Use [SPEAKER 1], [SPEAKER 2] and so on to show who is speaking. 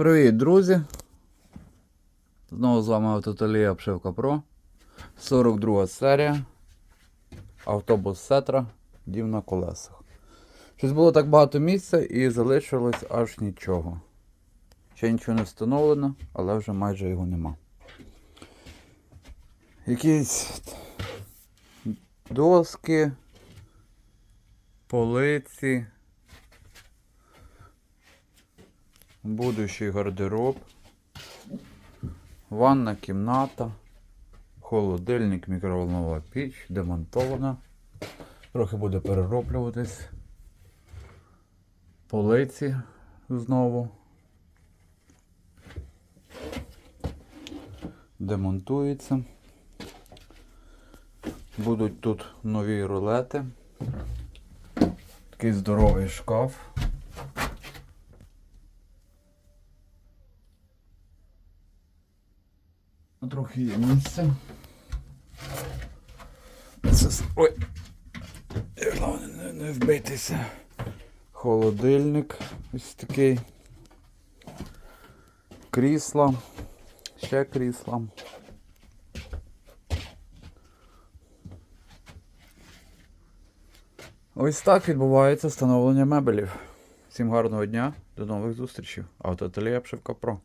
[SPEAKER 1] Привіт, друзі! Знову з вами Автоталія Обшивка Про. 42 серія. Автобус Сетра. Дів на колесах. Щось було так багато місця і залишилось аж нічого. Ще нічого не встановлено, але вже майже його нема. Якісь доски, полиці. Будущий гардероб, ванна кімната, холодильник, мікроволнова піч, демонтована. Трохи буде перероблюватись. Полиці знову. Демонтується. Будуть тут нові рулети. Такий здоровий шкаф. Трохи місце. Це... Ой! Головне не, вбитися. Холодильник ось такий. Крісла. Ще крісла. Ось так відбувається встановлення мебелів. Всім гарного дня, до нових зустрічей. Автоателія Пшивка Про.